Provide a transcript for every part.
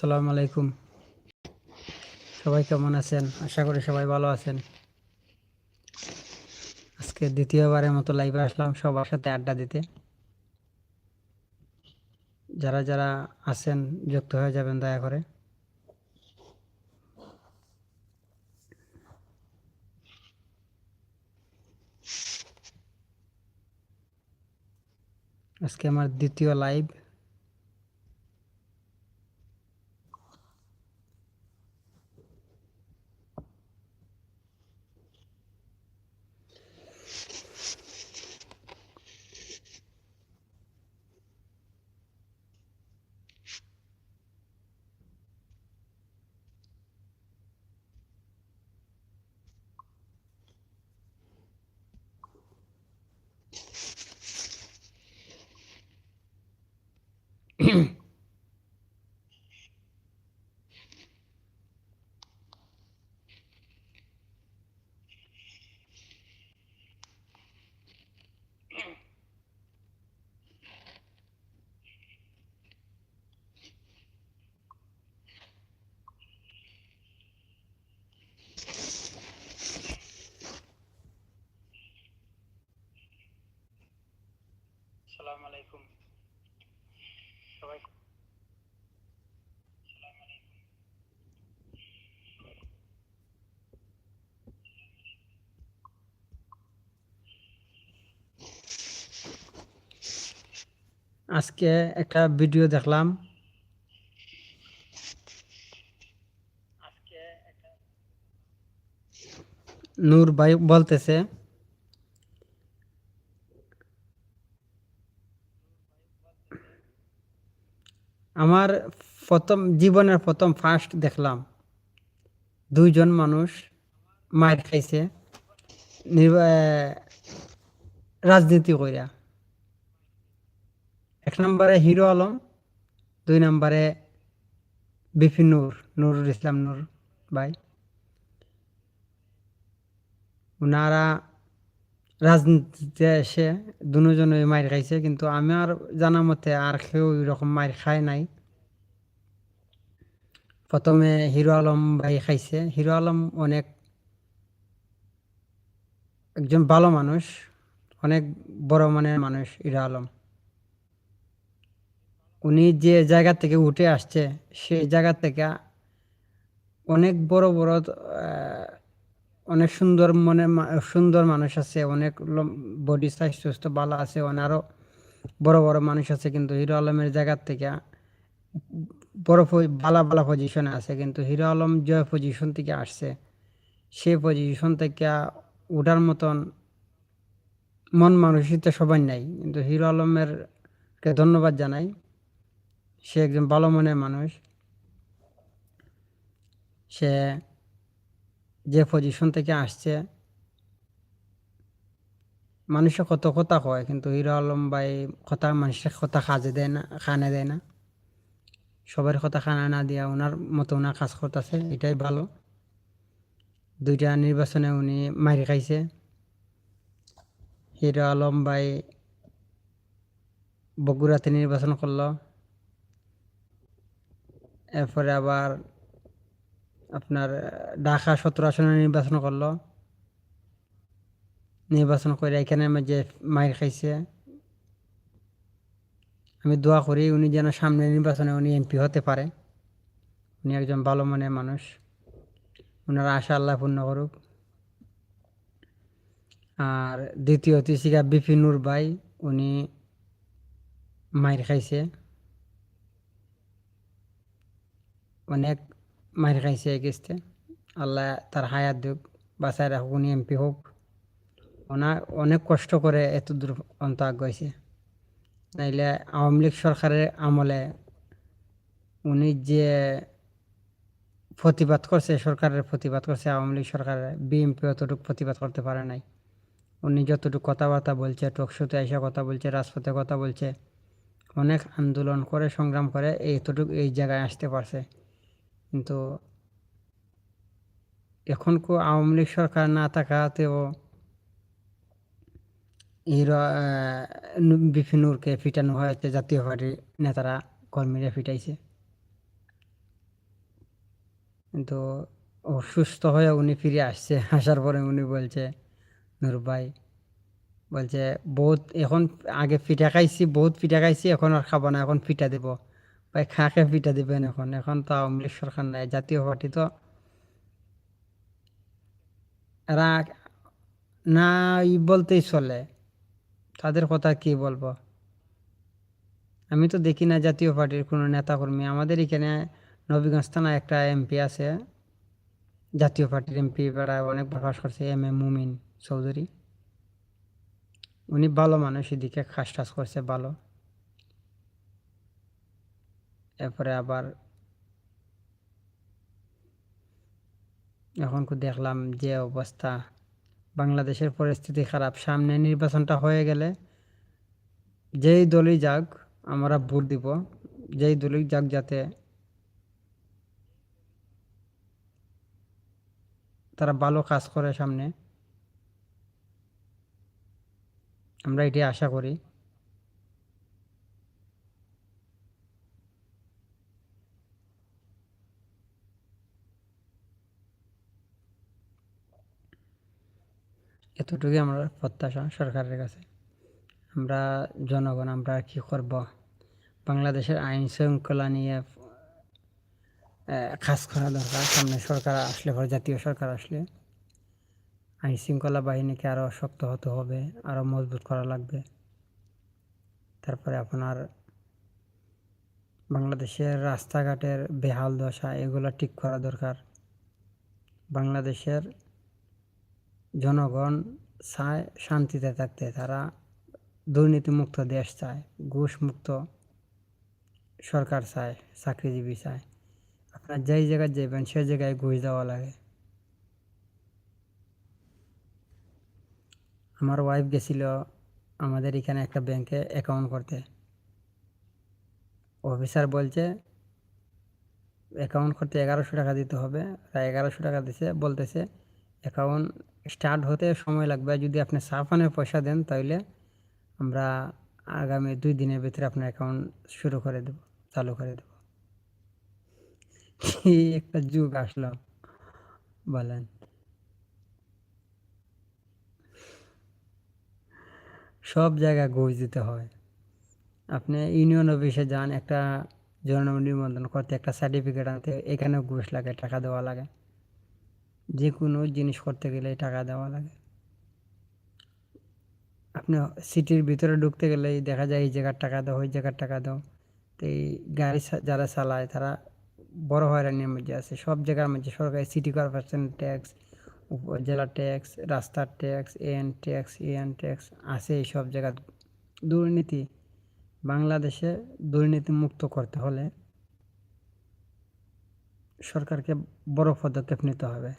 আসসালামু আলাইকুম। সবাই কেমন আছেন? আশা করি সবাই ভালো আছেন। আজকে দ্বিতীয়বারের মতো লাইভে আসলাম সবার সাথে আড্ডা দিতে। যারা যারা আছেন, যুক্ত হয়ে যাবেন দয়া করে। আজকে আমার দ্বিতীয় লাইভ আসসালামু আলাইকুম সবাই আজকে একটা ভিডিও দেখলাম। নূর ভাই বলতেছে, আমার প্রথম, জীবনের প্রথম ফার্স্ট দেখলাম। দুইজন মানুষ মায়ের খাইছে রাজনীতি কইরা। এক নম্বরে হিরো আলম, দুই নম্বরে বিপিন নূর, নুরুল ইসলাম নূর ভাই। ওনারা রাজনীতিতে এসে দুজনে মায়ের খাইছে, কিন্তু আমার জানা মতে আর কেউ এরকম মায়ের খায় নাই। প্রথমে হিরো আলম ভাই খাইছে। হিরো আলম অনেক একজন ভালো মানুষ, অনেক বড় মানের মানুষ হিরো আলম। উনি যে জায়গা থেকে উঠে আসছে, সেই জায়গা থেকে অনেক বড় বড় অনেক সুন্দর মনে সুন্দর মানুষ আছে, অনেক বডি সাইজ সুস্থ, ভালো আছে আরও বড় বড় মানুষ আছে, কিন্তু হিরো আলমের জায়গা থেকে বড় ভালো ভালো পজিশনে আছে, কিন্তু হিরো আলম যে পজিশন থেকে আসছে, সেই পজিশন থেকে ওঠার মতন মন মানসিকতা সবাই নাই, কিন্তু হিরো আলমের ধন্যবাদ জানাই। সে একজন ভালো মনের মানুষ। সে যে পজিশন থেকে আসছে, মানুষে কত কথা কয়, কিন্তু হিরো আলম ভাই কথা মানুষের কথা কাজে দেয় না খানে দেয় না। সবার কথা খানা না দিয়া ওনার মতো ওনার কাজ করতেছে, এটাই ভালো। দুইটা নির্বাচনে উনি মারি খাইছে। হিরো আলম ভাই বগুড়াতে নির্বাচন করল। এরপরে আবার আপনার ঢাকা সতেরো আসনে নির্বাচন করল। নির্বাচন করে এখানে আমার যে মায়ের খাইছে, আমি দোয়া করি উনি যেন সামনে নির্বাচনে উনি এমপি হতে পারে। উনি একজন ভালো মনের মানুষ। ওনার আশা আল্লাহ পূর্ণ করুক। আর দ্বিতীয়ত শিকা বিপিনুর ভাই, উনি মায়ের খাইছে। অনেক মায়ের খাইছে কিস্তে। আল্লাহ তার হায়াত দিক বাঁচায় রাখুক, উনি এমপি হোক। ওনা অনেক কষ্ট করে এত দূর অন্ত আগাইছে। নাইলে আওয়ামী লীগ সরকারের আমলে উনি যে প্রতিবাদ করছে, সরকারের প্রতিবাদ করছে, আওয়ামী লীগ সরকারের বিএনপি অতটুকু প্রতিবাদ করতে পারে নাই। উনি যতটুকু কথাবার্তা বলছে টকশোতে এসে কথা বলছে, রাজপথে কথা বলছে, অনেক আন্দোলন করে, সংগ্রাম করে, এতটুকু এই জায়গায় আসতে পারছে। কিন্তু এখন কো আওয়ামী লীগ সরকার না থাকাতেও হিরো বিপিনুরকে ফিটানো হয়েছে, জাতীয় পার্টির নেতারা কর্মীরা ফিটাইছে কিন্তু অসুস্থ হয়ে উনি ফিরে আসছে, আসার পরে উনি বলছে, নূর ভাই, বলছে, বহুত, এখন আগে পিঠা খাইছি, বহুত পিঠা খাইছি, এখন আর খাব না, এখন পিঠা দিব। ভাই খা খে পিঠা দিবেন এখন? এখন তো আওয়ামী লীগ সরকার নাই, জাতীয় পার্টি তো। এরা না ই বলতেই চলে। তাদের কথা কি বলব? আমি তো দেখি না জাতীয় পার্টির কোনো নেতাকর্মী। আমাদের এখানে নবীগঞ্জ থানা একটা এমপি আছে। জাতীয় পার্টির এমপি বেড়া অনেক প্রকাশ করছে, এম এ মুমিন চৌধুরী। উনি ভালো মানুষ, এদিকে খাস টাস করছে ভালো। এরপরে আবার এখন দেখলাম যে অবস্থা, বাংলাদেশের পরিস্থিতি খারাপ। সামনে নির্বাচনটা হয়ে গেলে যেই দলই যাক, আমরা ভোট দিব। যেই দলই যাক যাতে তারা ভালো কাজ করে সামনে। আমরা এটি আশা করি। এতটুকুই আমরা প্রত্যাশা সরকারের কাছে। আমরা জনগণ, আমরা কি করব? বাংলাদেশের আইন শৃঙ্খলা নিয়ে কাজ করা দরকার। সামনে সরকার আসলে, পরে জাতীয় সরকার আসলে। আইন শৃঙ্খলা বাহিনীকে আরও শক্ত হতে হবে আরও মজবুত করা লাগবে। তারপরে আপনার বাংলাদেশের রাস্তাঘাটের বেহাল দশা, এগুলো ঠিক করা দরকার। বাংলাদেশের জনগণ চায় শান্তিতে থাকতে, তারা দুর্নীতিমুক্ত দেশ চায়, ঘুষমুক্ত সরকার চায়, চাকরিজীবী চায়। আপনার যেই জায়গায় যাবেন সেই জায়গায় ঘুষ দেওয়া লাগে। আমার ওয়াইফ গেছিল আমাদের এখানে একটা ব্যাংকে অ্যাকাউন্ট করতে। অফিসার বলছে অ্যাকাউন্ট করতে এগারোশো টাকা দিতে হবে। তাই এগারোশো টাকা দিছে, বলতেছে অ্যাকাউন্ট স্টার্ট হতে সময় লাগবে। যদি আপনি সাফানের পয়সা দেন তাহলে আমরা আগামী দুই দিনের ভিতরে আপনার অ্যাকাউন্ট শুরু করে দেব, চালু করে দেব। কি একটা যুগ আসলো, বলেন। সব জায়গায় ঘুষ দিতে হয়। আপনি ইউনিয়ন অফিসে যান, একটা জনম নিবন্ধন করতে, একটা সার্টিফিকেট আনতে, এখানেও ঘুষ লাগে, টাকা দেওয়া লাগে। যে কোনো জিনিস করতে গেলে টাকা দেওয়া লাগে। আপনি সিটির ভিতরে ঢুকতে গেলেই দেখা যায়, এই জায়গার টাকা দাও, ওই জায়গার টাকা দাও। তো এই গাড়ি যারা চালায়, তারা বড় হয়রানির মধ্যে আছে। সব জায়গার মধ্যে সরকারি সিটি কর্পোরেশন ট্যাক্স উপজেলা ট্যাক্স, রাস্তার ট্যাক্স, এন ট্যাক্স এন ট্যাক্স আছে এই সব জায়গার। দুর্নীতি বাংলাদেশে দুর্নীতি মুক্ত করতে হলে সরকারকে বড় পদক্ষেপ নিতে হবে।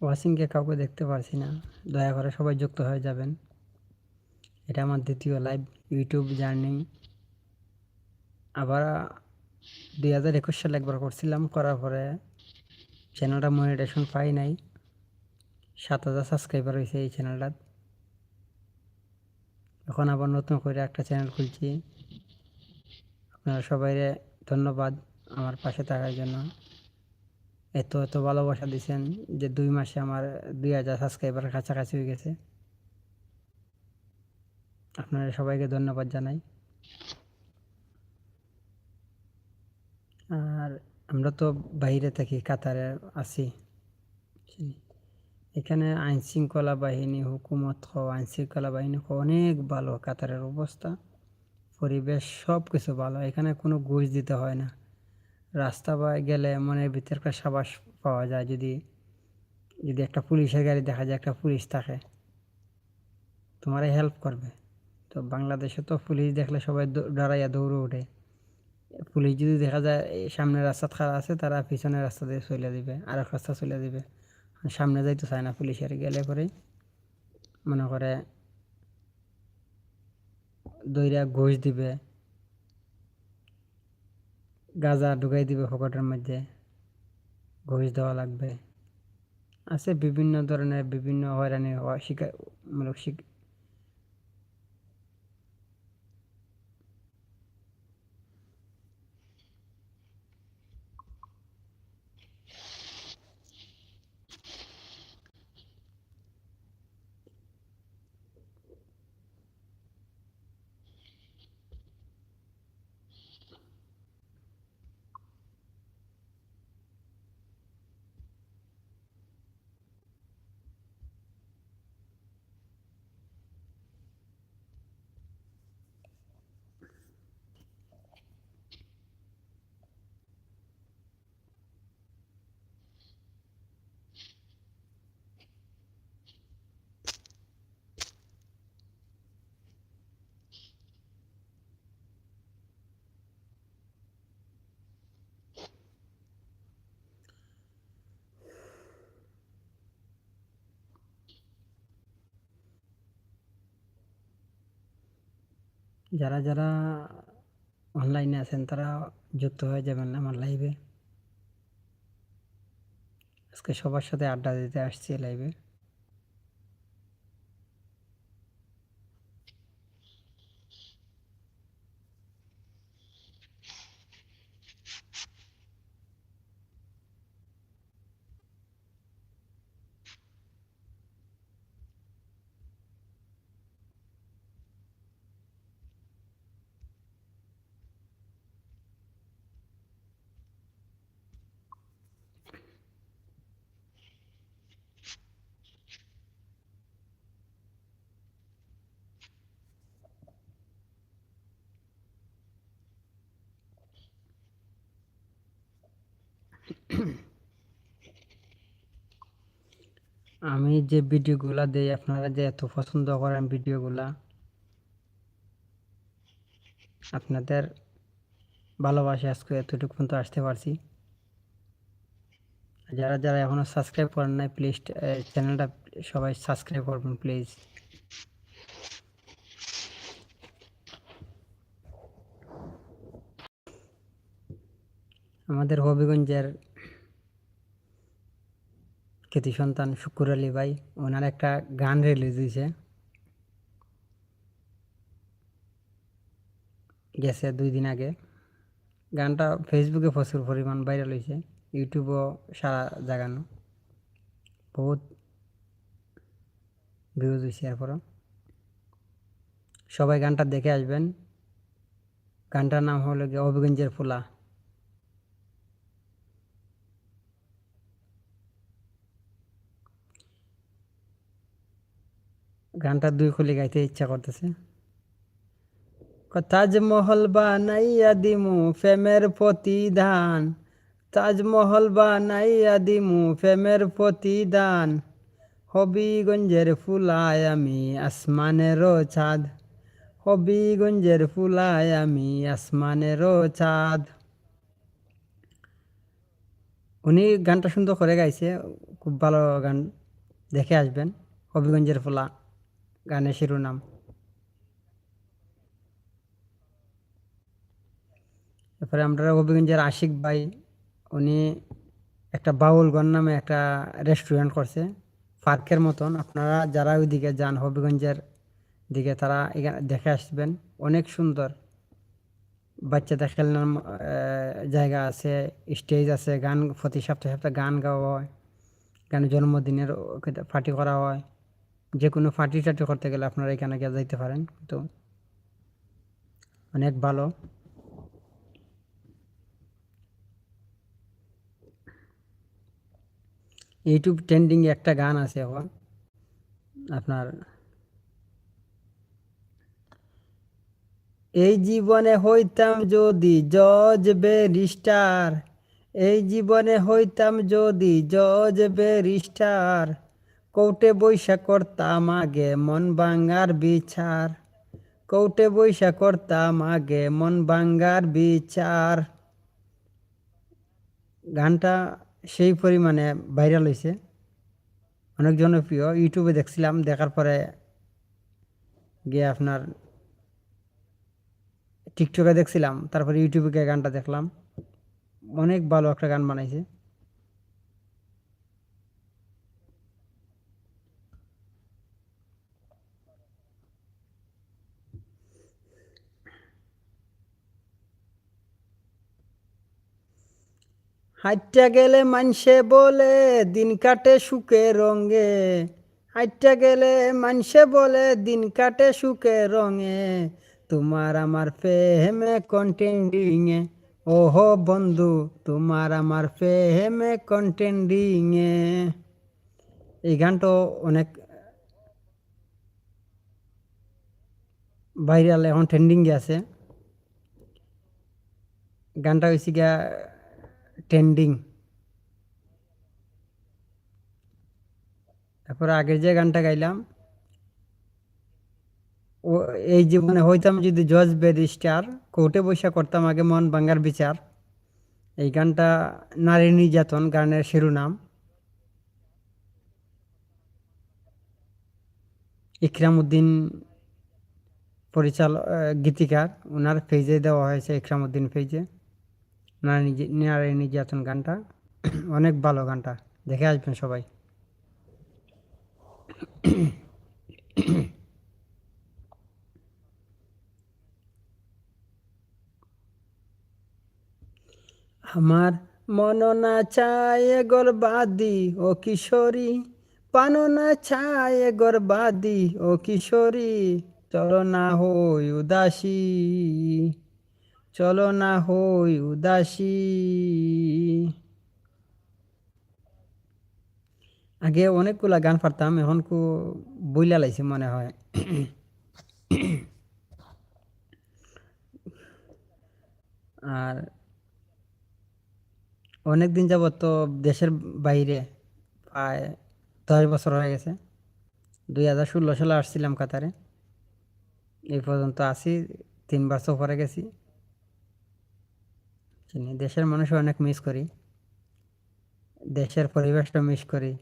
ওয়াসিমকে কাউকে দেখতে পারছি না। দয়া করে সবাই যুক্ত হয়ে যাবেন। এটা আমার দ্বিতীয় লাইভ ইউটিউব জার্নি আবার, দুই হাজার একুশ সালে একবার করছিলাম, করার পরে চ্যানেলটা মনিটেশন পাই নাই। সাত হাজার সাবস্ক্রাইবার হয়েছে এই চ্যানেলটা এখন আবার নতুন করে একটা চ্যানেল খুলছি। আপনারা সবাই ধন্যবাদ আমার পাশে থাকার জন্য। এত এত ভালোবাসা দিয়েছেন যে দুই মাসে আমার দুই হাজার সাবস্ক্রাইবারের কাছাকাছি হয়ে গেছে। আপনারা সবাইকে ধন্যবাদ জানাই। আর আমরা তো বাইরে থাকি, কাতারে আছি। এখানে আইন শৃঙ্খলা বাহিনী, হুকুমত হ আইন শৃঙ্খলা বাহিনী অনেক ভালো। কাতারের অবস্থা, পরিবেশ সব কিছু ভালো। এখানে কোনো ঘুষ দিতে হয় না। রাস্তা বা গেলে মনের ভিতরে একটা সাবাস পাওয়া যায় যদি যদি একটা পুলিশের গাড়ি দেখা যায়, একটা পুলিশ থাকে। তোমার হেল্প করবে। তো বাংলাদেশে তো পুলিশ দেখলে সবাই দাঁড়াইয়া দৌড়ে ওঠে। পুলিশ যদি দেখা যায় সামনের রাস্তা খারাপ আছে, তারা পিছনের রাস্তা দিয়ে চলে দিবে আর এক রাস্তা চলে দিবে। সামনে যাইতে চায় না পুলিশের, গেলে পরে মনে করে দইরা ঘুষ দিবে। গাঁজা ঢুকাই দিবে পকেটের মধ্যে, ঘুষ দেওয়া লাগবে। আছে বিভিন্ন ধরনের বিভিন্ন হয়রানি হওয়া শিকারমূলক যারা যারা অনলাইনে আছেন, তারা যুক্ত হয়ে যাবেন আমার লাইভে আজকে সবার সাথে আড্ডা দিতে আসছি লাইভে আমি যে ভিডিওগুলা দেই, আপনারা যে এত পছন্দ করেন ভিডিওগুলা, আপনাদের ভালোবাসে আজকে এতটুকু পর্যন্ত আসতে পারছি। যারা যারা এখনও সাবস্ক্রাইব করেন নাই প্লিজ চ্যানেলটা সবাই সাবস্ক্রাইব করবেন প্লিজ আমাদের হবিগঞ্জের কৃতি সন্তান শুকুর আলী ভাই, ওনার একটা গান রিলিজ হয়েছে। গেছে দুই দিন আগে। গানটা ফেসবুকে প্রচুর পরিমাণ ভাইরাল হয়েছে ইউটিউবও সারা জাগানো। বহুত ভিউজ হয়েছে এরপরও। সবাই গানটা দেখে আসবেন। গানটার নাম হলো গিয়ে অভিগঞ্জের ফুলা। গানটা দুই খুলি গাইতে ইচ্ছা করতেছে। তাজমহল বানাইয়া দিমু প্রেমের প্রতিদান। তাজমহল বানাইয়া দিমু প্রেমের প্রতিদান। হবিগঞ্জের ফুলায় আমি আসমানেরও চাঁদ হবিগঞ্জের ফুলায় আমি আসমানেরও চাঁদ উনি গানটা সুন্দর করে গাইছে। খুব ভালো গান দেখে আসবেন। হবিগঞ্জের ফুলা। গানের শিরোনাম। তারপরে আমরা হবিগঞ্জের আশিক ভাই, উনি একটা বাউল গণ নামে একটা রেস্টুরেন্ট করছে, পার্কের মতন। আপনারা যারা ওইদিকে যান হবিগঞ্জের দিকে, তারা এখানে দেখে আসবেন। অনেক সুন্দর বাচ্চাদের খেলনার জায়গা আছে স্টেজ আছে, গান প্রতি সপ্তাহে সপ্তাহে গান গাওয়া হয় গান জন্মদিনের পার্টি করা হয়। যে কোনো পার্টি টাটি করতে গেলে আপনারা এখানে গিয়ে যাইতে পারেন। তো অনেক ভালো। ইউটিউব ট্রেন্ডিং একটা গান আছে আপনার, এই জীবনে হইতাম যদি জজ বেরিস্টার এই জীবনে হইতাম যদি জজ বেরিস্টার কোর্টে বৈশা করতাম আগে মন ভাঙার বিচার। কৌটে বৈশা করতাম আগে মন বাঙ্গার বিচার। গানটা সেই পরিমাণে ভাইরাল হয়েছে অনেক জনপ্রিয় ইউটিউবে দেখছিলাম, দেখার পরে গিয়ে আপনার টিকটকে দেখছিলাম, তারপরে ইউটিউবে গিয়ে গানটা দেখলাম। অনেক ভালো একটা গান বানাইছে। হাইটটা গেলে মানসে বলে, দিন কাটে সুখে রঙে। হাইটটা গেলে মানসে বলে, দিন কাটে সুখে রঙে। তোমার আমার প্রেমে কন্টেন্ডিং এ। ওহো বন্ধু, তোমার আমার কন্টেন্ডিং এ। এই গানটা অনেক ভাইরাল এখন ট্রেন্ডিং আছে। গানটা হয়েছে গিয়া ট্রেন্ডিং তারপরে আগের যে গানটা গাইলাম, ও এই জীবনে হইতাম যদি জজ ব্যারিস্টার কোর্টে বৈশা করতাম আগে মন বাঙ্গার বিচার। এই গানটা নারী নির্যাতন গানের শিরোনাম। ইকরাম উদ্দিন পরিচালক গীতিকার ওনার পেজে দেওয়া হয়েছে ইকরাম উদ্দিন পেজে নারী নারী নির্যাতন গানটা। অনেক ভালো গানটা। দেখে আসবেন সবাই। আমার মন না চায় গর্বাদি ও কিশোরী। পান না চায় গর্বাদি ও কিশোরী। চলো না হই উদাসী। চলো না হই উদাসী। আগে অনেকগুলা গান পারতাম এখন কু বইলা লাইছে মনে হয়। আর অনেক দিন যাবত তো দেশের বাইরে প্রায় দশ বছর হয়ে গেছে। দুই হাজার ষোলো সালে আসছিলাম কাতারে। এই পর্যন্ত আসি তিনবার সফরে গেছি। চিনি দেশের মানুষও অনেক মিস করি। দেশের পরিবেশটা মিস করি।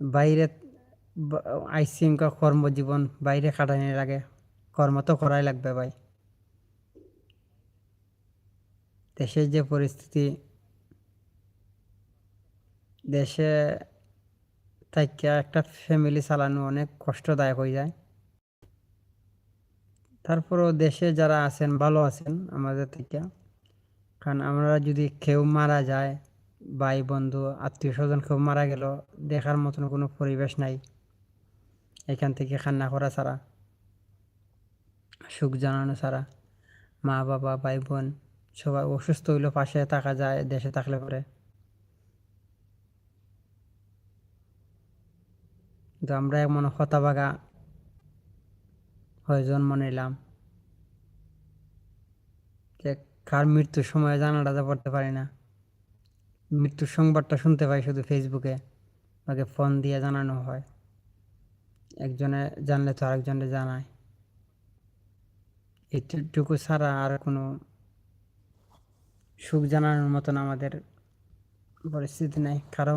বাইরে আইসিঙ্কা কর্মজীবন বাইরে খাটানি লাগে কর্ম তো করাই লাগবে ভাই। দেশের যে পরিস্থিতি, দেশে থেকে একটা ফ্যামিলি চালানো অনেক কষ্টদায়ক হয়ে যায়। তারপরও দেশে যারা আছেন, ভালো আছেন আমাদের থেকে। কারণ আমরা যদি কেউ মারা যায়, ভাই, বন্ধু, আত্মীয় স্বজন কেউ মারা গেল, দেখার মতন কোনো পরিবেশ নাই এখান থেকে খান্না করা ছাড়া, সুখ জানানো ছাড়া। মা, বাবা, ভাই, বোন সবাই অসুস্থ হইলে, পাশে থাকা যায়, দেশে থাকলে পরে। তো আমরা এমন হতাবাগা হয়ে জন্ম নিলাম। যে কার মৃত্যুর সময় জানাটা পড়তে পারি না। মৃত্যুর সংবাদটা শুনতে পাই শুধু ফেসবুকে তাকে ফোন দিয়ে জানানো হয়। একজনে জানলে তো আরেকজনে জানায়। এটুকু ছাড়া আর কোনো সুখ জানানোর মতন আমাদের পরিস্থিতি নেই। কারও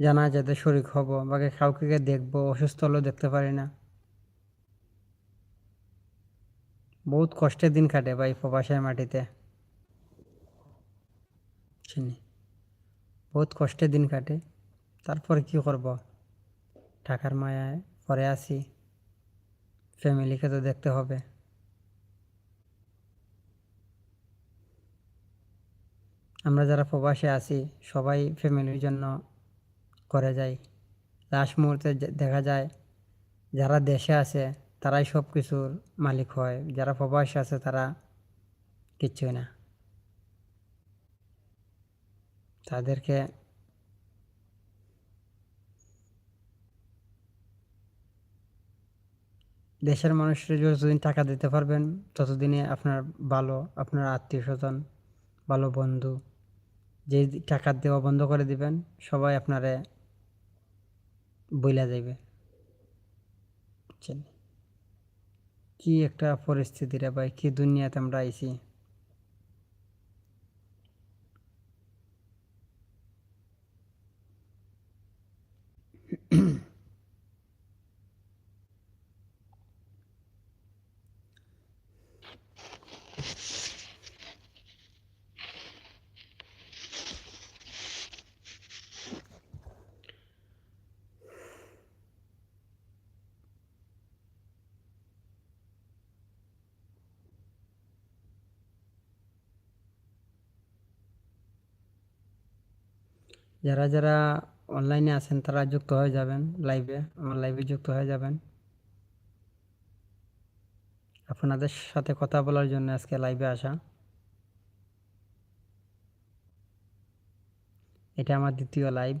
জানা যাতে শরিক হব বা কাউকে দেখব, অসুস্থ হলেও দেখতে পারি না। বহুত কষ্টের দিন কাটে ভাই প্রবাসের মাটিতে। চিনি। বহুত কষ্টের দিন কাটে। তারপর কি করব? টাকার মায়ায় পরে আসি ফ্যামিলিকে তো দেখতে হবে। আমরা যারা প্রবাসে আছি, সবাই ফ্যামিলির জন্য করে যাই। লাস্ট মুহূর্তে দেখা যায়, যারা দেশে আছে তারাই সব কিছুর মালিক হয়। যারা প্রবাসে আছে তারা কিচ্ছুই না। তাদেরকে দেশের মানুষের যতদিন টাকা দিতে পারবেন, ততদিনে আপনার ভালো, আপনার আত্মীয় স্বজন, ভালো বন্ধু, যে টাকা দেওয়া বন্ধ করে দিবেন, সবাই আপনারে বইলা যাইবে বুঝছেন? কি একটা পরিস্থিতি রে ভাই কি দুনিয়াতে আমরা আইছি? যারা যারা অনলাইনে আছেন, তারা যুক্ত হয়ে যাবেন লাইভে আমার লাইভে যুক্ত হয়ে যাবেন। আপনাদের সাথে কথা বলার জন্য আজকে লাইভে আসা। এটা আমার দ্বিতীয় লাইভ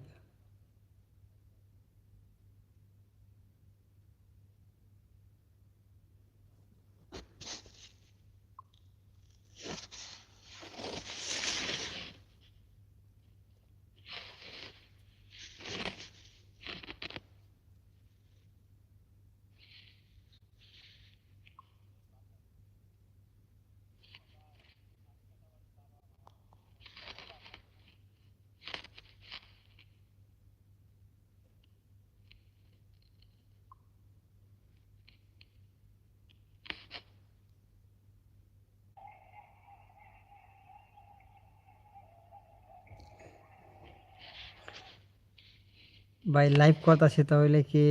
ভাই লাইভ করতেছি তাহলে কি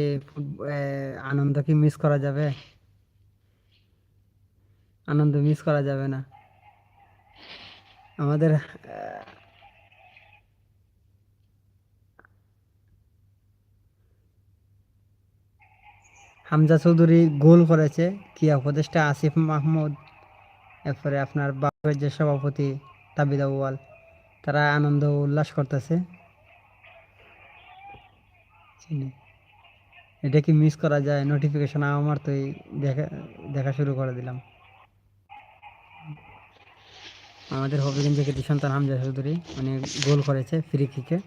আনন্দ কি মিস করা যাবে? আনন্দ মিস করা যাবে না। আমাদের হামজা চৌধুরী গোল করেছে। ক্রিয়া উপদেষ্টা? আসিফ মাহমুদ। এরপরে আপনার বাপের যে সভাপতি তাবিদ আউয়াল, তারা আনন্দ উল্লাস করতেছে। চিনি। এটা কি মিস করা যায়? নোটিফিকেশন আমার তো দেখা দেখা শুরু করে দিলাম। আমাদের হবিগঞ্জে কৃতি সন্তান হামজা চৌধুরী মানে গোল করেছে ফ্রি কিকে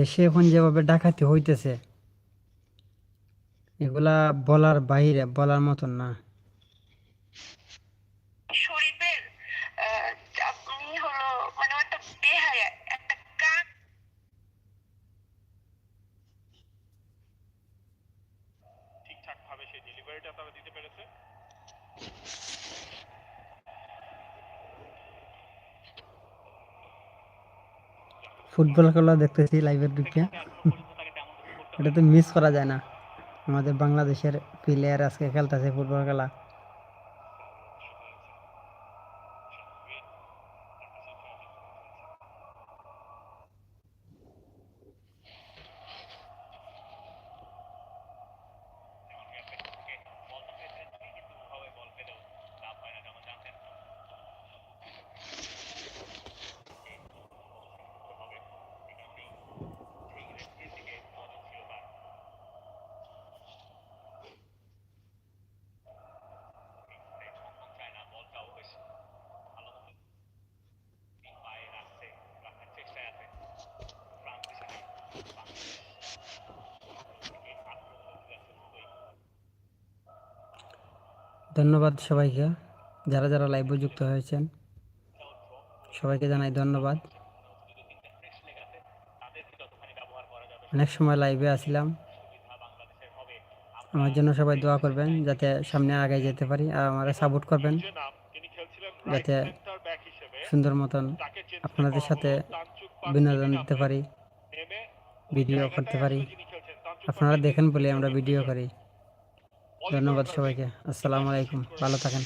দেশে এখন যেভাবে ডাকাতি হইতেছে এগুলা বলার বাইরে বলার মতন না শরীফের আহ, আপনি হলো মানে ও একটা বেহায়া একটা কাক ঠিকঠাক ভাবে সেই ডেলিভারিটা তারা দিতে পেরেছে ফুটবল খেলা দেখতেছি লাইভের ঢুকিয়া এটা তো মিস করা যায় না। আমাদের বাংলাদেশের প্লেয়ার আজকে খেলতেছে ফুটবল খেলা। ধন্যবাদ সবাইকে, যারা যারা লাইভে যুক্ত হয়েছেন। সবাইকে জানাই ধন্যবাদ। অনেক সময় লাইভে আসিলাম। আমার জন্য সবাই দোয়া করবেন যাতে সামনে আগে যেতে পারি আর আমাকে সাপোর্ট করবেন। যাতে সুন্দর মতন আপনাদের সাথে বিনোদন দিতে পারি, ভিডিও করতে পারি। আপনারা দেখেন বলে আমরা ভিডিও করি। ধন্যবাদ সবাইকে। আসসালামু আলাইকুম। ভালো থাকেন।